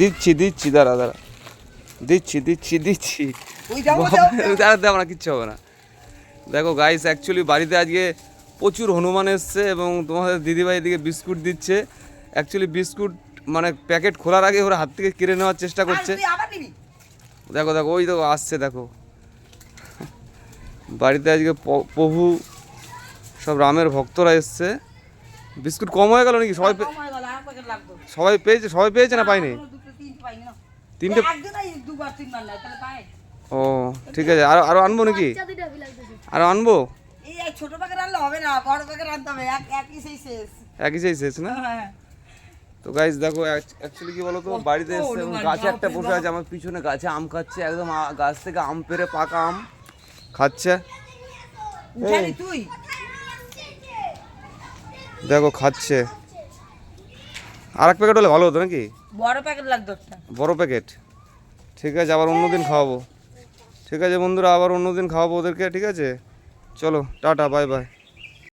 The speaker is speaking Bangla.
দিচ্ছি দিচ্ছি দাঁড়া দাঁড়া। দিচ্ছি দিচ্ছি দিচ্ছি। ওই যাব বাপরে, দাঁড়া দাঁড়া না কিচ্ছু হবে না। দেখো গাইস অ্যাকচুয়ালি বাড়িতে আজকে প্রচুর হনুমান এসছে এবং তোমাদের দিদিভাই এদিকে বিস্কুট দিচ্ছে। অ্যাকচুয়ালি বিস্কুট মানে প্যাকেট খোলার আগে ওরা হাত থেকে কেড়ে নেওয়ার চেষ্টা করছে। দেখো দেখো ওই দেখো আসছে দেখো। বাড়িতে আজকে প্রভু সব রামের ভক্তরা এসছে। বিস্কুট কম হয়ে গেল নাকি? সবাই সবাই পেয়েছে সবাই পেয়েছে না পাইনি তিনটে পাইনি না। তিনটে একজনই দুবার তিনবার নেয় তাহলে পায়। ও ঠিক আছে। আর আরও আনব নাকি? আরও আনব? ছোট প্যাকেট আনলে হবে না বড় প্যাকেট আনতে হবে। একই সেই শেষ। একই সেই শেষ না? হ্যাঁ। তো গাইস দেখো অ্যাকচুয়ালি কি বলতো? বাড়িতে এসছে এবং গাছে একটা বসে আছে আমার পিছনে গাছে আম খাচ্ছে একদম গাছ থেকে আম পেরে পাকা আম খাচ্ছে। তুই? দেখো খাচ্ছে। আর এক প্যাকেট হলে ভালো হতো নাকি? বড় প্যাকেট লাগতো বড় প্যাকেট ঠিক আছে আবার অন্যদিন খাওয়াবো। ঠিক আছে বন্ধুরা আবার অন্যদিন খাওয়াবো ওদেরকে ঠিক আছে? চলো টাটা বাই বাই